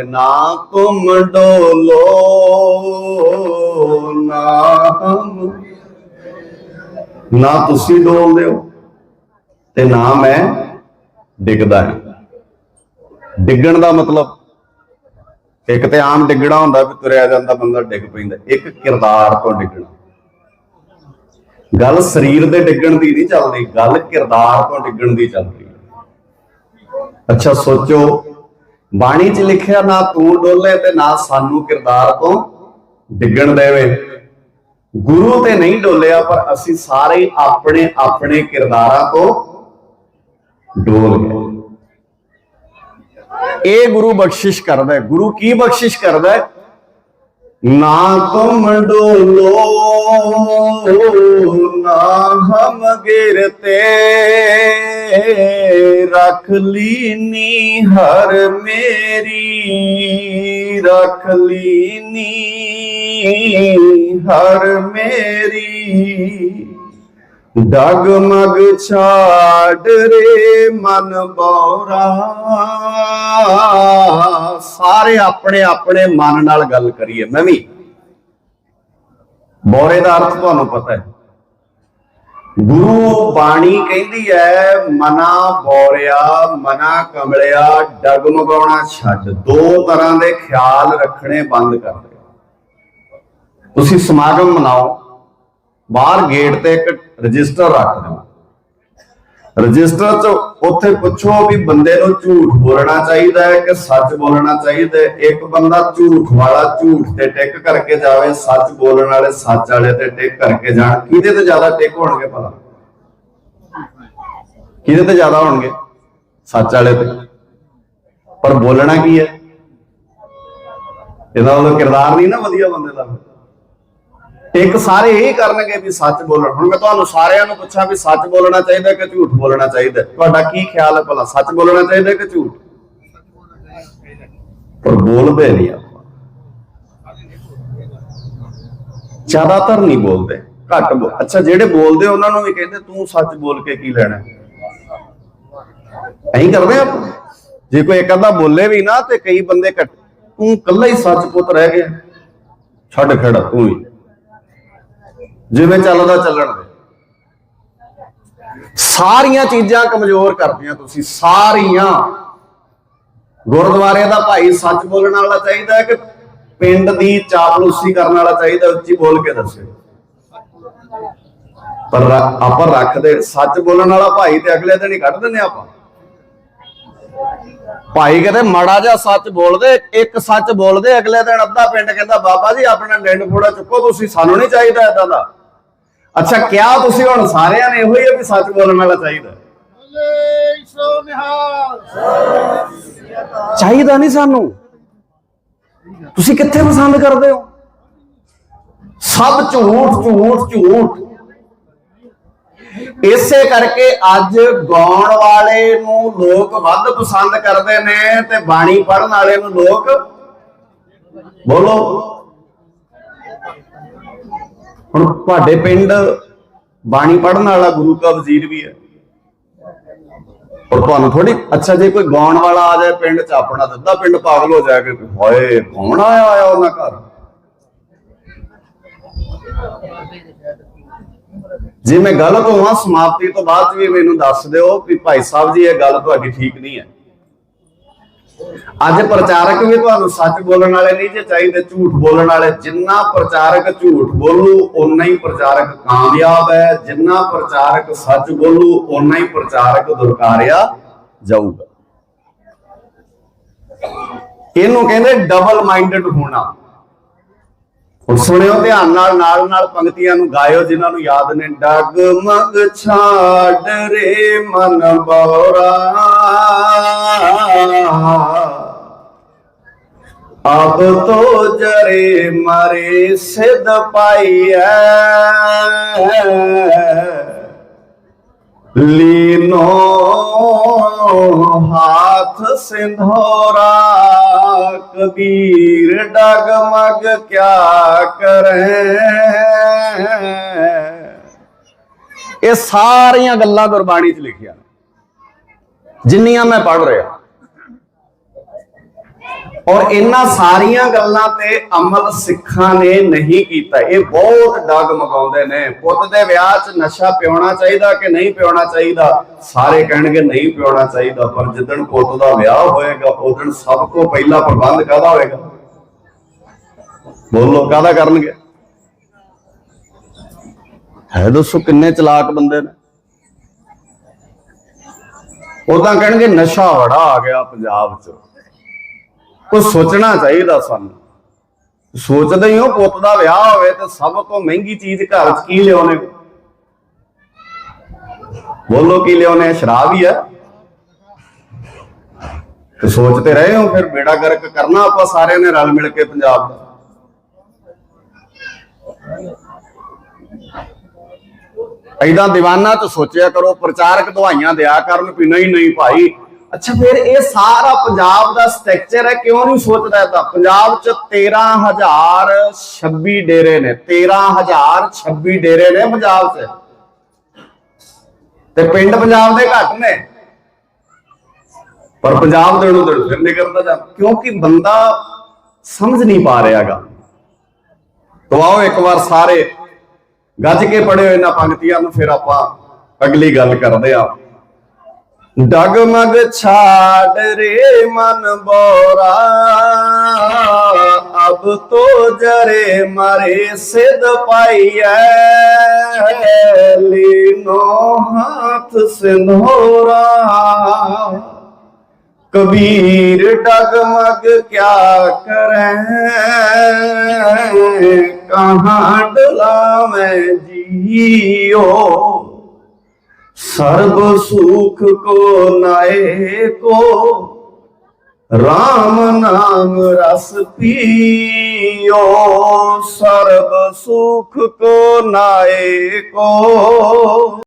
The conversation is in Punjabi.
ਨਾ ਤੁਮ ਡੋਲੋ ਨਾ ਹਮ। ਨਾ ਤੁਸੀਂ ਡੋਲਦੇ ਹੋ ਤੇ ਨਾ ਮੈਂ ਡਿੱਗਦਾ ਹਾਂ। ਡਿੱਗਣ ਦਾ ਮਤਲਬ ਇੱਕ ਤੇ ਆਮ ਡਿੱਗਣਾ ਹੁੰਦਾ ਵੀ ਤੁਰਿਆ ਜਾਂਦਾ ਬੰਦਾ ਡਿੱਗ ਪੈਂਦਾ, ਇੱਕ ਕਿਰਦਾਰ ਤੋਂ ਡਿੱਗਣਾ। ਗੱਲ ਸਰੀਰ ਦੇ ਡਿੱਗਣ ਦੀ ਨਹੀਂ ਚੱਲਦੀ, ਗੱਲ ਕਿਰਦਾਰ ਤੋਂ ਡਿੱਗਣ ਦੀ ਚੱਲਦੀ ਅੱਛਾ, ਸੋਚੋ ਬਾਣੀ 'ਚ ਲਿਖਿਆ ਨਾ ਤੂੰ ਡੋਲੇ ਤੇ ਨਾ ਸਾਨੂੰ ਕਿਰਦਾਰ ਤੋਂ ਡਿੱਗਣ ਦੇਵੇ। ਗੁਰੂ ਤੇ ਨਹੀਂ ਡੋਲਿਆ, ਪਰ ਅਸੀਂ ਸਾਰੇ ਆਪਣੇ ਆਪਣੇ ਕਿਰਦਾਰਾਂ ਤੋਂ ਡੋਲ ਗਏ। ਇਹ ਗੁਰੂ ਬਖਸ਼ਿਸ਼ ਕਰਦਾ ਹੈ। ਗੁਰੂ ਕੀ ਬਖਸ਼ਿਸ਼ ਕਰਦਾ ਹੈ? ਨਾ ਤੁਮ ਡੋਲੋ ਨਾ ਹਮ ਗਿਰਤੇ। ਰਖ ਲੀਨੀ ਹਰ ਮੇਰੀ ਰਖ ਲੀਨੀ ਹਰ ਮੇਰੀ। ਡਗਮਗ ਛਾੜ ਰੇ ਮਨ ਬੌਰਾ। ਸਾਰੇ ਆਪਣੇ ਆਪਣੇ ਮਨ ਨਾਲ ਗੱਲ ਕਰੀਏ। ਮੈਂ ਵੀ ਬੌਰੇ ਦਾ ਅਰਥ ਤੁਹਾਨੂੰ ਪਤਾ ਹੈ। ਗੁਰੂ ਬਾਣੀ ਕਹਿੰਦੀ ਹੈ, ਮਨਾ ਬੋਰਿਆ, ਮਨਾ ਕਮਲਿਆ ਡਗਮਗਾਉਣਾ ਛੱਡ। ਦੋ ਤਰ੍ਹਾਂ ਦੇ ਖਿਆਲ ਰੱਖਣੇ ਬੰਦ ਕਰ ਦੇ ਤੁਸੀਂ ਸਮਾਗਮ ਮਨਾਓ, ਬਾਹਰ ਗੇਟ ਤੇ ਇੱਕ ਰਜਿਸਟਰ ਰੱਖ ਦਿਓ ਰਜਿਸਟਰ 'ਚ ਉੱਥੇ ਪੁੱਛੋ ਵੀ ਬੰਦੇ ਨੂੰ ਝੂਠ ਬੋਲਣਾ ਚਾਹੀਦਾ ਹੈ ਕਿ ਸੱਚ ਬੋਲਣਾ ਚਾਹੀਦਾ ਹੈ। ਇੱਕ ਬੰਦਾ ਝੂਠ ਵਾਲਾ ਝੂਠ ਤੇ ਟਿਕ ਕਰਕੇ ਜਾਵੇ, ਸੱਚ ਬੋਲਣ ਵਾਲੇ ਸੱਚ ਵਾਲੇ ਤੇ ਟਿਕ ਕਰਕੇ ਜਾਣ। ਕਿਹਦੇ ਤੇ ਜ਼ਿਆਦਾ ਟਿਕ ਹੋਣਗੇ ਭਲਾ? ਕਿਹਦੇ ਤੇ ਜ਼ਿਆਦਾ ਹੋਣਗੇ? ਸੱਚ ਵਾਲੇ ਤੇ। ਪਰ ਬੋਲਣਾ ਕੀ ਹੈ? ਇਹਦਾ ਉਹ ਕਿਰਦਾਰ ਨਹੀਂ ਨਾ ਵਧੀਆ ਬੰਦੇ ਦਾ। ਇੱਕ ਸਾਰੇ ਇਹ ਕਰਨਗੇ ਵੀ ਸੱਚ ਬੋਲਣ। ਹੁਣ ਮੈਂ ਤੁਹਾਨੂੰ ਸਾਰਿਆਂ ਨੂੰ ਪੁੱਛਾਂ ਵੀ ਸੱਚ ਬੋਲਣਾ ਚਾਹੀਦਾ ਕਿ ਝੂਠ ਬੋਲਣਾ ਚਾਹੀਦਾ? ਤੁਹਾਡਾ ਕੀ ਖਿਆਲ ਹੈ ਭਲਾ, ਸੱਚ ਬੋਲਣਾ ਚਾਹੀਦਾ ਕਿ ਝੂਠ? ਪਰ ਬੋਲਦੇ ਨਹੀਂ ਆਪਾਂ। ਜ਼ਿਆਦਾਤਰ ਨਹੀਂ ਬੋਲਦੇ, ਘੱਟ ਬੋ- ਅੱਛਾ, ਜਿਹੜੇ ਬੋਲਦੇ ਉਹਨਾਂ ਨੂੰ ਵੀ ਕਹਿੰਦੇ, ਤੂੰ ਸੱਚ ਬੋਲ ਕੇ ਕੀ ਲੈਣਾ? ਐਂ ਕਰਦੇ ਆਪਾਂ। ਜੇ ਕੋਈ ਇੱਕ ਅੱਧਾ ਬੋਲੇ ਵੀ ਨਾ ਤੇ ਕਈ ਬੰਦੇ ਘੱਟ ਤੂੰ ਕੱਲਾ ਹੀ ਸੱਚ ਪੁੱਤ ਰਹਿ ਗਿਆ। ਛੱਡ ਖੜਾ, ਤੂੰ ਹੀ। ਜਿਵੇਂ ਚੱਲਦਾ ਚੱਲਣ ਦੇ। ਸਾਰੀਆਂ ਚੀਜ਼ਾਂ ਕਮਜ਼ੋਰ ਕਰਦੀਆਂ ਤੁਸੀਂ, ਸਾਰੀਆਂ। ਗੁਰਦੁਆਰੇ ਦਾ ਭਾਈ ਸੱਚ ਬੋਲਣ ਵਾਲਾ ਚਾਹੀਦਾ ਹੈ ਕਿ ਪਿੰਡ ਦੀ ਚਾਪਲੂਸੀ ਕਰਨ ਵਾਲਾ ਚਾਹੀਦਾ, ਉੱਚੀ ਬੋਲ ਕੇ ਦੱਸੇ। ਪਰ ਆਪਾਂ ਰੱਖਦੇ, ਸੱਚ ਬੋਲਣ ਵਾਲਾ ਭਾਈ ਤੇ ਅਗਲੇ ਦਿਨ ਹੀ ਕੱਢ ਦਿੰਦੇ ਆਪਾਂ। ਭਾਈ ਕਹਿੰਦੇ, ਮਾੜਾ ਜਿਹਾ ਸੱਚ ਬੋਲਦੇ ਇੱਕ ਸੱਚ ਬੋਲਦੇ ਅਗਲੇ ਦਿਨ ਅੱਧਾ ਪਿੰਡ ਕਹਿੰਦਾ, ਬਾਬਾ ਜੀ, ਆਪਣਾ ਡੰਡ ਫੋੜਾ ਚੁੱਕੋ, ਤੁਸੀਂ ਸਾਨੂੰ ਨਹੀਂ ਚਾਹੀਦਾ ਏਦਾਂ ਦਾ। ਅੱਛਾ ਕਿਆ ਤੁਸੀਂ ਹੁਣ ਸਾਰਿਆਂ ਨੇ ਇਹੋ ਹੀ ਹੈ ਵੀ ਸੱਚ ਬੋਲਣ ਵਾਲਾ ਚਾਹੀਦਾ? ਚਾਹੀਦਾ ਨਹੀਂ ਸਾਨੂੰ। ਤੁਸੀਂ ਕਿੱਥੇ ਪਸੰਦ ਕਰਦੇ ਹੋ? ਸਭ ਝੂਠ ਝੂਠ ਝੂਠ। ਇਸੇ ਕਰਕੇ ਅੱਜ ਗਾਉਣ ਵਾਲੇ ਨੂੰ ਲੋਕ ਵੱਧ ਪਸੰਦ ਕਰਦੇ ਨੇ ਤੇ ਬਾਣੀ ਪੜਨ ਵਾਲੇ ਨੂੰ ਲੋਕ ਬੋਲੋ। ਹੁਣ ਤੁਹਾਡੇ ਪਿੰਡ ਬਾਣੀ ਪੜਨ ਵਾਲਾ ਗੁਰੂ ਕਾ ਵਜ਼ੀਰ ਵੀ ਹੈ। ਔਰ ਤੁਹਾਨੂੰ ਥੋੜੀ ਅੱਛਾ, ਜੇ ਕੋਈ ਗਾਉਣ ਵਾਲਾ ਆ ਜਾਏ ਪਿੰਡ ਚ, ਆਪਣਾ ਤਾਂ ਪਿੰਡ ਪਾਗਲ ਹੋ ਜਾਏ ਕਿ ਹੋਏ, ਕੌਣ ਆਇਆ ਆਇਆ ਉਹਨਾਂ ਘਰ? ਜੇ ਮੈਂ ਗਲਤ ਹੋਵਾਂ ਸਮਾਪਤੀ ਤੋਂ ਬਾਅਦ ਵੀ ਮੈਨੂੰ ਦੱਸ ਦਿਓ ਵੀ ਭਾਈ ਸਾਹਿਬ ਜੀ, ਇਹ ਗੱਲ ਤੁਹਾਡੀ ਠੀਕ ਨਹੀਂ ਹੈ। ਅੱਜ ਪ੍ਰਚਾਰਕ ਵੀ ਤੁਹਾਨੂੰ ਸੱਚ ਬੋਲਣ ਵਾਲੇ ਨਹੀਂ ਜੇ ਚਾਹੀਦੇ, ਝੂਠ ਬੋਲਣ ਵਾਲੇ। ਜਿੰਨਾ ਪ੍ਰਚਾਰਕ ਝੂਠ ਬੋਲੂ, ਓਨਾ ਹੀ ਪ੍ਰਚਾਰਕ ਕਾਮਯਾਬ ਹੈ। ਜਿੰਨਾ ਪ੍ਰਚਾਰਕ ਸੱਚ ਬੋਲੂ, ਓਨਾ ਹੀ ਪ੍ਰਚਾਰਕ ਦੁਰਕਾਰਿਆ ਜਾਊਗਾ। ਇਹਨੂੰ ਕਹਿੰਦੇ ਡਬਲ ਮਾਈਂਡਡ ਹੋਣਾ। ਹੁਣ ਸੁਣਿਓ ਧਿਆਨ ਨਾਲ ਨਾਲ ਨਾਲ ਪੰਕਤੀਆਂ ਨੂੰ ਗਾਇਓ, ਜਿਨ੍ਹਾਂ ਨੂੰ ਯਾਦ ਨੇ। ਡਗਮਗ ਛਾੜ ਰੇ ਮਨ ਬੌਰਾ। ਅਬ ਤੋ ਜਰੇ ਮਰੇ ਸਿਧ ਪਾਈਐ। ਲੀਨੋ ਹਾਥ ਸਿੰਧੋਰਾ, ਕਬੀਰ ਡਗਮਗ ਕਿਆ ਕਰੇ। ਇਹ ਸਾਰੀਆਂ ਗੱਲਾਂ ਗੁਰਬਾਣੀ 'ਚ ਲਿਖੀਆਂ ਜਿੰਨੀਆਂ ਮੈਂ ਪੜ੍ਹ ਰਿਹਾ। ਔਰ ਇਹਨਾਂ ਸਾਰੀਆਂ ਗੱਲਾਂ ਤੇ ਅਮਲ ਸਿੱਖਾਂ ਨੇ ਨਹੀਂ ਕੀਤਾ। ਇਹ ਬਹੁਤ ਡਗ ਮਗਾਉਂਦੇ ਨੇ। ਪੁੱਤ ਦੇ ਵਿਆਹ 'ਚ ਨਸ਼ਾ ਪਿਉਣਾ ਚਾਹੀਦਾ ਕਿ ਨਹੀਂ ਪਿਉਣਾ ਚਾਹੀਦਾ? ਸਾਰੇ ਕਹਿਣਗੇ ਨਹੀਂ ਪਿਉਣਾ ਚਾਹੀਦਾ, ਪਰ ਜਿੱਦਣ ਪੁੱਤ ਦਾ ਵਿਆਹ ਹੋਏਗਾ ਉਦੋਂ ਸਭ ਤੋਂ ਪਹਿਲਾ ਪ੍ਰਬੰਧ ਕਾਹਦਾ ਹੋਏਗਾ? ਬੋਲੋ, ਕਾਹਦਾ ਕਰਨਗੇ? ਹੈ ਦੱਸੋ ਕਿੰਨੇ ਚਲਾਕ ਬੰਦੇ ਨੇ? ਉਦਾਂ ਕਹਿਣਗੇ ਨਸ਼ਾ ਬੜਾ ਆ ਗਿਆ ਪੰਜਾਬ 'ਚ। ਕੋਈ ਸੋਚਣਾ ਚਾਹੀਦਾ ਸਾਨੂੰ। ਸੋਚਦੇ ਹੀ ਹੋ, ਪੁੱਤ ਦਾ ਵਿਆਹ ਹੋਵੇ ਤੇ ਸਭ ਤੋਂ ਮਹਿੰਗੀ ਚੀਜ਼ ਘਰ 'ਚ ਕੀ ਲਿਆਉਣੇ? ਬੋਲੋ ਕੀ ਲਿਆਉਣੇ? ਸ਼ਰਾਬ ਹੀ ਹੈ ਤੇ ਸੋਚਦੇ ਰਹੇ ਹੋ, ਫਿਰ ਬੇੜਾ ਗਰਕ ਕਰਨਾ ਆਪਾਂ ਸਾਰਿਆਂ ਨੇ ਰਲ ਮਿਲ ਕੇ ਪੰਜਾਬ ਦਾ। ਐਦਾਂ ਦੀਵਾਨਾ ਤੋਂ ਸੋਚਿਆ ਕਰੋ, ਪ੍ਰਚਾਰਕ ਦਵਾਈਆਂ ਦਿਆ ਕਰਨ, ਵੀ ਨਹੀਂ ਨਹੀਂ ਭਾਈ ਅੱਛਾ, ਫਿਰ ਇਹ ਸਾਰਾ ਪੰਜਾਬ ਦਾ ਸਟਰਕਚਰ ਹੈ, ਕਿਉਂ ਨਹੀਂ ਸੋਚਦਾ ਤਾਂ? ਪੰਜਾਬ ਚ 13026 ਡੇਰੇ ਨੇ 13026 ਡੇਰੇ ਨੇ ਪੰਜਾਬ 'ਚ। ਤੇ ਪਿੰਡ ਪੰਜਾਬ ਦੇ ਘੱਟ ਨੇ। ਪਰ ਪੰਜਾਬ ਦੇ ਨੂੰ ਫਿਰ ਨਿਕਲਦਾ ਜਾ, ਕਿਉਂਕਿ ਬੰਦਾ ਸਮਝ ਨਹੀਂ ਪਾ ਰਿਹਾਗਾ ਤੋ ਆਓ ਇੱਕ ਵਾਰ ਸਾਰੇ ਗੱਜ ਕੇ ਪੜਿਓ ਇਹਨਾਂ ਪੰਕਤੀਆਂ ਨੂੰ, ਫਿਰ ਆਪਾਂ ਅਗਲੀ ਗੱਲ ਕਰਦੇ ਆ ਡਗਮਗ ਛਾੜ ਰੇ ਮਨ ਬੋਰਾ। ਅਬ ਤੋ ਜਰੇ ਮਾਰੇ ਸਿਧ ਪਾਈਐ। ਲੀਨੋ ਹਾਥ ਸਿੰਧੋਰਾ ਕਬੀਰ ਡਗਮਗ ਕਿਆ ਕਰੈ। ਕਹਾਂ ਡਲਾਵੇਂ ਜੀਓ। ਸਰਬ ਸੁਖ ਕੋ ਨਾਏ ਕੋ RAM ਨਾਮ ਰਸ ਪੀਓ। ਸਰਬ ਸੁਖ ਕੋ ਨਾਏ ਕੋ।